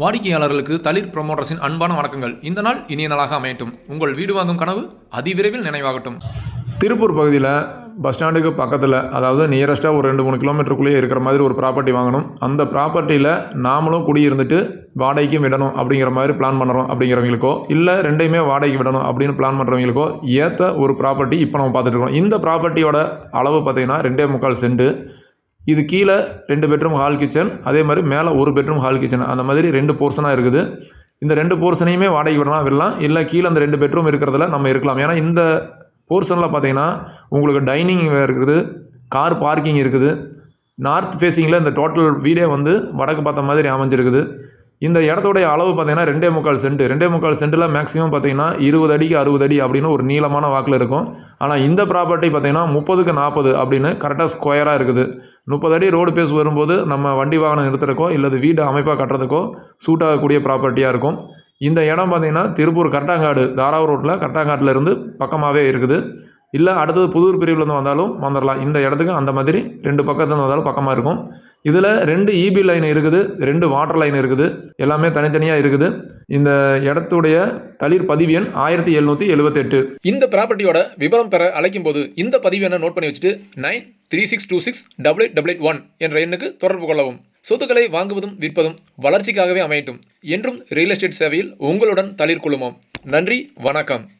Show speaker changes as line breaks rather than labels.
வாடிக்கையாளர்களுக்கு தளிர் ப்ரொமோட்டர்ஸின் அன்பான வணக்கங்கள். இந்த நாள் இனிய நாளாக அமையட்டும். உங்கள் வீடு வாங்கும் கனவு அதிவிரைவில் நினைவாகட்டும்.
திருப்பூர் பகுதியில் பஸ் ஸ்டாண்டுக்கு பக்கத்தில் அதாவது நியரஸ்ட்டாக ஒரு ரெண்டு மூணு கிலோமீட்டருக்குள்ளேயே இருக்கிற மாதிரி ஒரு ப்ராப்பர்ட்டி வாங்கணும். அந்த ப்ராப்பர்ட்டியில் நாமளும் குடியிருந்துட்டு வாடகைக்கும் விடணும் அப்படிங்கிற மாதிரி பிளான் பண்ணுறோம் அப்படிங்கிறவங்களுக்கோ இல்லை ரெண்டையுமே வாடகைக்கு விடணும் அப்படின்னு பிளான் பண்ணுறவங்களுக்கோ ஏற்ற ஒரு ப்ராப்பர்ட்டி இப்போ நம்ம பார்த்துட்டு இருக்கோம். இந்த ப்ராப்பர்ட்டியோட அளவு பார்த்தீங்கன்னா ரெண்டே முக்கால் சென்ட். இது கீழே ரெண்டு பெட்ரூம் ஹால் கிச்சன் அதே மாதிரி மேலே ஒரு பெட்ரூம் ஹால் கிச்சன் அந்த மாதிரி ரெண்டு போர்ஷனாக இருக்குது. இந்த ரெண்டு போர்ஷனையுமே வாடகை விடலாம் விடலாம். இல்லை கீழே அந்த ரெண்டு பெட்ரூம் இருக்கிறதுல நம்ம இருக்கலாம். ஏன்னா இந்த போர்ஷனில் பார்த்தீங்கன்னா உங்களுக்கு டைனிங் இருக்குது கார் பார்க்கிங் இருக்குது. நார்த் ஃபேஸிங்கில் இந்த டோட்டல் வீடே வந்து வடக்கு பார்த்த மாதிரி அமைஞ்சிருக்குது. இந்த இடத்தோடைய அளவு பார்த்தீங்கன்னா ரெண்டே முக்கால் சென்ட் ரெண்டே முக்கால் சென்ட்டில் மேக்ஸிமம் பார்த்தீங்கன்னா இருபது அடிக்கு அறுபது அடி அப்படின்னு ஒரு நீளமான வாக்கில் இருக்கும். ஆனால் இந்த ப்ராப்பர்ட்டி பார்த்திங்கன்னா முப்பதுக்கு நாற்பது அப்படின்னு கரெக்டாக ஸ்கொயராக இருக்குது. முப்பது அடி ரோடு பேஸ் வரும்போது நம்ம வண்டி வாகனம் நிறுத்துறக்கோ இல்லது வீடு அமைப்பாக கட்டுறதுக்கோ சூட் ஆகக்கூடிய ப்ராப்பர்ட்டியாக இருக்கும். இந்த இடம் பார்த்தீங்கன்னா திருப்பூர் கட்டாங்காடு தாராவூர் ரோட்டில் கட்டாங்காட்டில் இருந்து பக்கமாகவே இருக்குது. இல்லை அடுத்தது புதூர் பிரிவுலேருந்து வந்தாலும் வந்துடலாம் இந்த இடத்துக்கு அந்த மாதிரி ரெண்டு பக்கத்துலேருந்து வந்தாலும் பக்கமாக இருக்கும். இதில் ரெண்டு இபி லைன் இருக்குது ரெண்டு வாட்டர் லைன் இருக்குது எல்லாமே தனித்தனியாக இருக்குது. இந்த இடத்துடைய தளிர் பதிவு எண் ஆயிரத்தி எழுநூற்றி எழுபத்தெட்டு
இந்த ப்ராப்பர்ட்டியோட விவரம் பெற அழைக்கும் போது இந்த பதிவு என்ன நோட் பண்ணி வச்சுட்டு nine three six two six double eight double eight one என்ற எண்ணுக்கு தொடர்பு கொள்ளவும். சொத்துக்களை வாங்குவதும் விற்பதும் வளர்ச்சிக்காகவே அமையட்டும். என்றும் ரியல் எஸ்டேட் சேவையில் உங்களுடன் தளிர் குழுமம் நன்றி வணக்கம்.